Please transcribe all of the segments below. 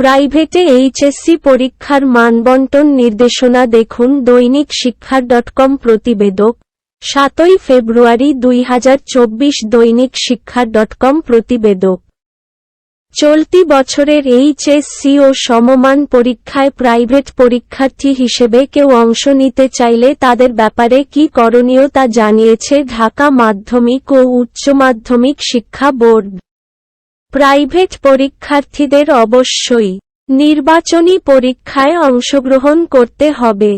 প্রাইভেটে এইচএসসি পরীক্ষার মানবন্টন নির্দেশনা দেখুন দৈনিক শিক্ষা ডট কম প্রতিবেদক। সাতই ফেব্রুয়ারি দুই হাজার চব্বিশ দৈনিক শিক্ষা ডট কম প্রতিবেদক। চলতি বছরের এইচএসসি ও সমমান পরীক্ষায় প্রাইভেট পরীক্ষার্থী হিসেবে কেউ অংশ নিতে চাইলে তাদের ব্যাপারে কি করণীয় তা জানিয়েছে ঢাকা মাধ্যমিক ও উচ্চ মাধ্যমিক শিক্ষা বোর্ড। প্রাইভেট পরীক্ষার্থীদের অবশ্যই নির্বাচনী পরীক্ষায় অংশগ্রহণ করতে হবে।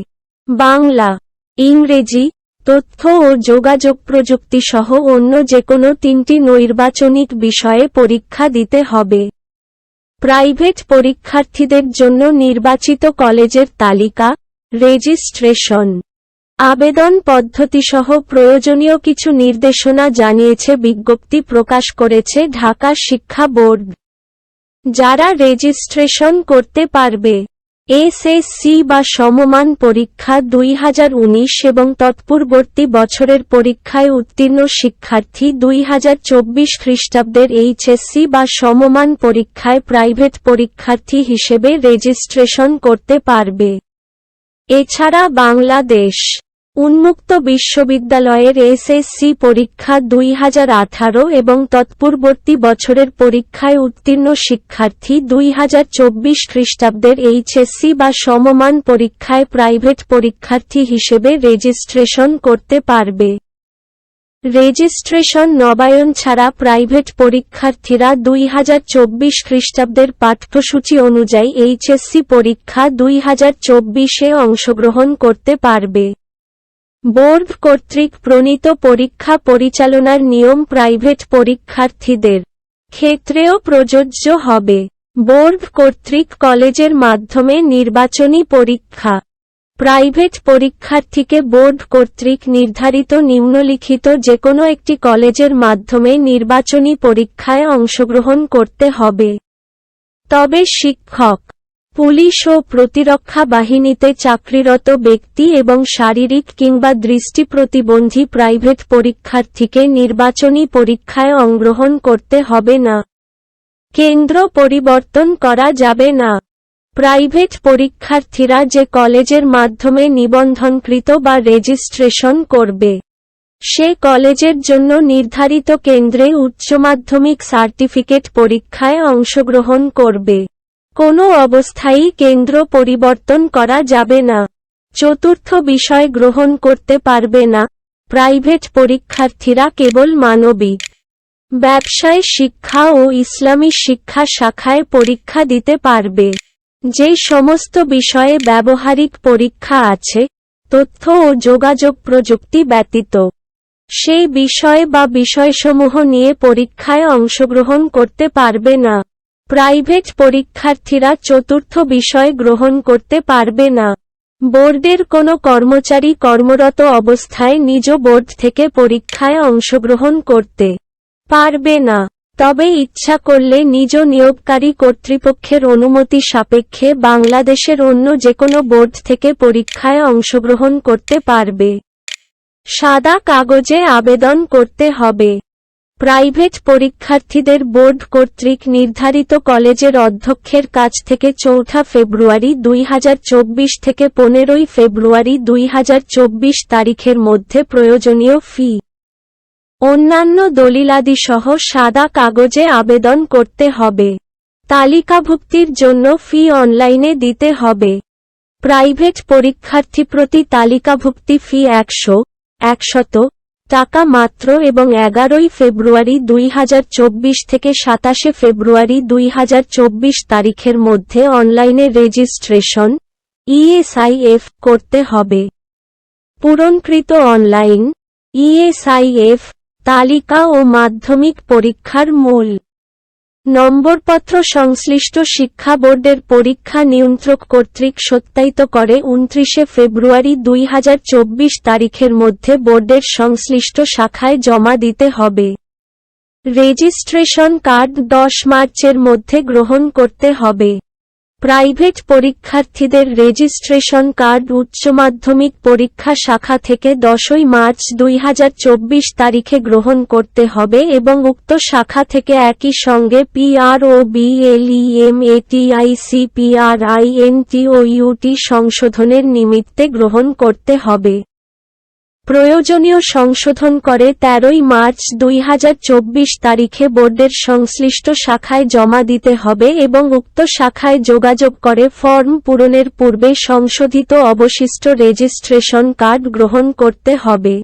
বাংলা, ইংরেজি, তথ্য ও যোগাযোগ প্রযুক্তি সহ অন্য যেকোনো তিনটি নৈর্বাচনিক বিষয়ে পরীক্ষা দিতে হবে। প্রাইভেট পরীক্ষার্থীদের জন্য নির্বাচিত কলেজের তালিকা, রেজিস্ট্রেশন। আবেদন পদ্ধতিসহ প্রয়োজনীয় কিছু নির্দেশনা জানিয়েছে বিজ্ঞপ্তি প্রকাশ করেছে ঢাকা শিক্ষা বোর্ড। যারা রেজিস্ট্রেশন করতে পারবে, এসএসসি বা সমমান পরীক্ষা দুই হাজার উনিশ এবং তৎপূর্ববর্তী বছরের পরীক্ষায় উত্তীর্ণ শিক্ষার্থী দুই হাজার চব্বিশ খ্রিস্টাব্দের এইচএসসি বা সমমান পরীক্ষায় প্রাইভেট পরীক্ষার্থী হিসেবে রেজিস্ট্রেশন করতে পারবে। এছাড়া বাংলাদেশ উন্মুক্ত বিশ্ববিদ্যালয়ের এসএসসি পরীক্ষা দুই হাজার আঠারো এবং তৎপূর্ববর্তী বছরের পরীক্ষায় উত্তীর্ণ শিক্ষার্থী দুই হাজার চব্বিশ খ্রিস্টাব্দের এইচএসসি বা সমমান পরীক্ষায় প্রাইভেট পরীক্ষার্থী হিসেবে রেজিস্ট্রেশন করতে পারবে। রেজিস্ট্রেশন নবায়ন ছাড়া প্রাইভেট পরীক্ষার্থীরা দুই হাজার চব্বিশ খ্রিস্টাব্দের পাঠ্যসূচি অনুযায়ী এইচএসসি পরীক্ষা দুই হাজার চব্বিশে অংশগ্রহণ করতে পারবে। বোর্ড কর্তৃক প্রণীত পরীক্ষা পরিচালনার নিয়ম প্রাইভেট পরীক্ষার্থীদের ক্ষেত্রেও প্রযোজ্য হবে। বোর্ড কর্তৃক কলেজের মাধ্যমে নির্বাচনী পরীক্ষা প্রাইভেট পরীক্ষার্থীকে বোর্ড কর্তৃক নির্ধারিত নিম্নলিখিত যেকোনো একটি কলেজের মাধ্যমে নির্বাচনী পরীক্ষায় অংশগ্রহণ করতে হবে। তবে শিক্ষক, পুলিশ ও প্রতিরক্ষা বাহিনীতে চাকরিরত ব্যক্তি এবং শারীরিক কিংবা দৃষ্টি প্রতিবন্ধী প্রাইভেট পরীক্ষার্থীকে নির্বাচনী পরীক্ষায় অংগ্রহণ করতে হবে না। কেন্দ্র পরিবর্তন করা যাবে না। প্রাইভেট পরীক্ষার্থীরা যে কলেজের মাধ্যমে নিবন্ধনকৃত বা রেজিস্ট্রেশন করবে, সে কলেজের জন্য নির্ধারিত কেন্দ্রে উচ্চ মাধ্যমিক সার্টিফিকেট পরীক্ষায় অংশগ্রহণ করবে। কোনো অবস্থায়ই কেন্দ্র পরিবর্তন করা যাবে না। চতুর্থ বিষয় গ্রহণ করতে পারবে না। প্রাইভেট পরীক্ষার্থীরা কেবল মানবিক, ব্যবসায় শিক্ষা ও ইসলামী শিক্ষা শাখায় পরীক্ষা দিতে পারবে। যে সমস্ত বিষয়ে ব্যবহারিক পরীক্ষা আছে, তথ্য ও যোগাযোগ প্রযুক্তি ব্যতীত। সেই বিষয় বা বিষয়সমূহ নিয়ে পরীক্ষায় অংশগ্রহণ করতে পারবে না। প্রাইভেট পরীক্ষার্থীরা চতুর্থ বিষয় গ্রহণ করতে পারবে না। বোর্ডের কোনো কর্মচারী কর্মরত অবস্থায় নিজ বোর্ড থেকে পরীক্ষায় অংশগ্রহণ করতে পারবে না। তবে ইচ্ছা করলে নিজ নিয়োগকারী কর্তৃপক্ষের অনুমতি সাপেক্ষে বাংলাদেশের অন্য যেকোনো বোর্ড থেকে পরীক্ষায় অংশগ্রহণ করতে পারবে। সাদা কাগজে আবেদন করতে হবে। প্রাইভেট পরীক্ষার্থীদের বোর্ড কর্তৃক নির্ধারিত কলেজের অধ্যক্ষের কাছ থেকে চৌঠা ফেব্রুয়ারি দুই হাজার চব্বিশ থেকে পনেরোই ফেব্রুয়ারি দুই হাজার চব্বিশ তারিখের মধ্যে প্রয়োজনীয় ফি। অন্যান্য দলিলাদিসহ সাদা কাগজে আবেদন করতে হবে। তালিকাভুক্তির জন্য ফি অনলাইনে দিতে হবে। প্রাইভেট পরীক্ষার্থী প্রতি তালিকাভুক্তি ফি একশো, একশত টাকা মাত্র এবং এগারোই ফেব্রুয়ারি দুই হাজার চব্বিশ থেকে সাতাশে ফেব্রুয়ারি দুই হাজার চব্বিশ তারিখের মধ্যে অনলাইনে রেজিস্ট্রেশন ইএসআইএফ করতে হবে। পূরণকৃত অনলাইন ইএসআইএফ তালিকা ও মাধ্যমিক পরীক্ষার মূল। নম্বরপত্র সংশ্লিষ্ট শিক্ষা বোর্ডের পরীক্ষা নিয়ন্ত্রক কর্তৃক সত্যায়িত করে উনত্রিশে ফেব্রুয়ারি দুই হাজার চব্বিশ তারিখের মধ্যে বোর্ডের সংশ্লিষ্ট শাখায় জমা দিতে হবে। রেজিস্ট্রেশন কার্ড দশ মার্চের মধ্যে গ্রহণ করতে হবে। প্রাইভেট পরীক্ষার্থীদের রেজিস্ট্রেশন কার্ড উচ্চমাধ্যমিক পরীক্ষা শাখা থেকে দশই মার্চ দুই হাজার চব্বিশ তারিখে গ্রহণ করতে হবে এবং উক্ত শাখা থেকে একই সঙ্গে পিআরও ও বিএলইএম এটিআইসি পিআরআইএনটি ও ইউটি সংশোধনের নিমিত্তে গ্রহণ করতে হবে। প্রয়োজনীয় সংশোধন করে তেরোই মার্চ দুই চব্বিশ তারিখে বোর্ডের সংশ্লিষ্ট শাখায় জমা দিতে হবে এবং উক্ত শাখায় যোগাযোগ করে ফর্ম পূরণের পূর্বে সংশোধিত অবশিষ্ট রেজিস্ট্রেশন কার্ড গ্রহণ করতে হবে।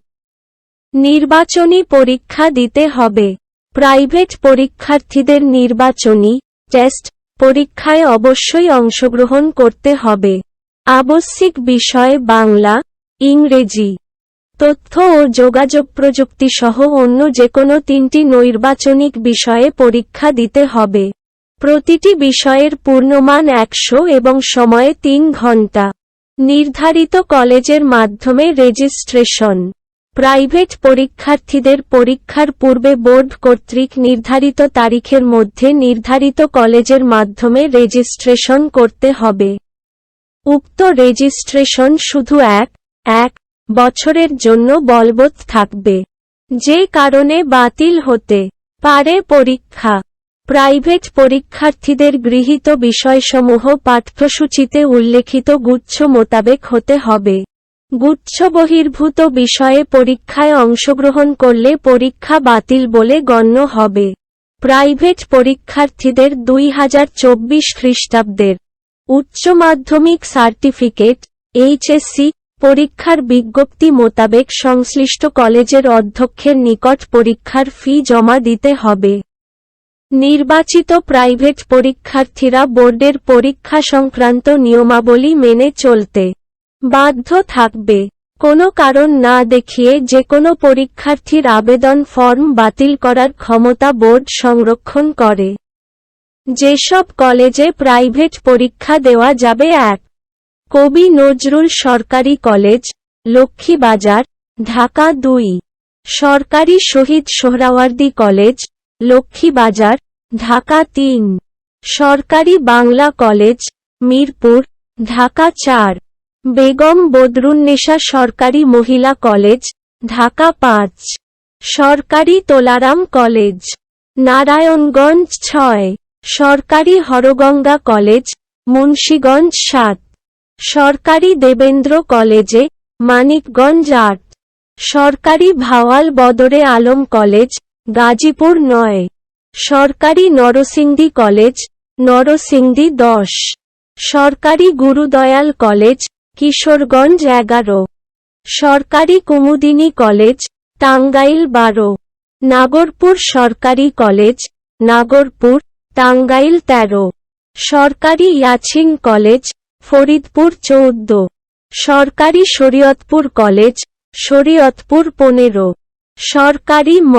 নির্বাচনী পরীক্ষা দিতে হবে। প্রাইভেট পরীক্ষার্থীদের নির্বাচনী টেস্ট পরীক্ষায় অবশ্যই অংশগ্রহণ করতে হবে। আবশ্যিক বিষয় বাংলা, ইংরেজি। তথ্য ও যোগাযোগ প্রযুক্তি সহ অন্য যেকোনো তিনটি নৈর্বাচনিক বিষয়ে পরীক্ষা দিতে হবে। প্রতিটি বিষয়ের পূর্ণমান একশো এবং সময়ে তিন ঘণ্টা নির্ধারিত কলেজের মাধ্যমে রেজিস্ট্রেশন। প্রাইভেট পরীক্ষার্থীদের পরীক্ষার পূর্বে বোর্ড কর্তৃক নির্ধারিত তারিখের মধ্যে নির্ধারিত কলেজের মাধ্যমে রেজিস্ট্রেশন করতে হবে। উক্ত রেজিস্ট্রেশন শুধু এক এক বছরের জন্য বলবৎ থাকবে। যে কারণে বাতিল হতে পারে পরীক্ষা। প্রাইভেট পরীক্ষার্থীদের গৃহীত বিষয়সমূহ পাঠ্যসূচিতে উল্লেখিত গুচ্ছ মোতাবেক হতে হবে। গুচ্ছ বহির্ভূত বিষয়ে পরীক্ষায় অংশগ্রহণ করলে পরীক্ষা বাতিল বলে গণ্য হবে। প্রাইভেট পরীক্ষার্থীদের দুই হাজার চব্বিশ খ্রিস্টাব্দের উচ্চ মাধ্যমিক সার্টিফিকেট, এইচএসসি পরীক্ষার বিজ্ঞপ্তি মোতাবেক সংশ্লিষ্ট কলেজের অধ্যক্ষের নিকট পরীক্ষার ফি জমা দিতে হবে। নির্বাচিত প্রাইভেট পরীক্ষার্থীরা বোর্ডের পরীক্ষা সংক্রান্ত নিয়মাবলী মেনে চলতে বাধ্য থাকবে। কোনো কারণ না দেখিয়ে যে কোনো পরীক্ষার্থীর আবেদন ফর্ম বাতিল করার ক্ষমতা বোর্ড সংরক্ষণ করে। যেসব কলেজে প্রাইভেট পরীক্ষা দেওয়া যাবে, এক কবি নজরুল সরকারি কলেজ, লক্ষ্মীবাজার, ঢাকা দুই। সরকারি শহীদ সোহরাওয়ার্দী কলেজ, লক্ষ্মীবাজার, ঢাকা তিন। সরকারি বাংলা কলেজ, মিরপুর, ঢাকা চার। বেগম বদরুন্নেসা সরকারি মহিলা কলেজ, ঢাকা পাঁচ। সরকারি তোলারাম কলেজ, নারায়ণগঞ্জ ছয়। সরকারি হরগঙ্গা কলেজ, মুন্সীগঞ্জ সাত। সরকারি দেবেন্দ্র কলেজে, মানিকগঞ্জ আট সরকারি ভাওয়াল বদরে আলম কলেজ, গাজীপুর নয়। সরকারি নরসিংদী কলেজ, নরসিংদী দশ। সরকারি গুরুদয়াল কলেজ, কিশোরগঞ্জ এগারো। সরকারি কুমুদিনী কলেজ, টাঙ্গাইল বারো। নাগরপুর সরকারি কলেজ, নাগরপুর, টাঙ্গাইল তেরো। সরকারি ইয়াছিং কলেজ ফরিদপুর চৌদ্দ। সরকারি শরীয়তপুর কলেজ শরীয়তপুর পনেরো। সরকারি ম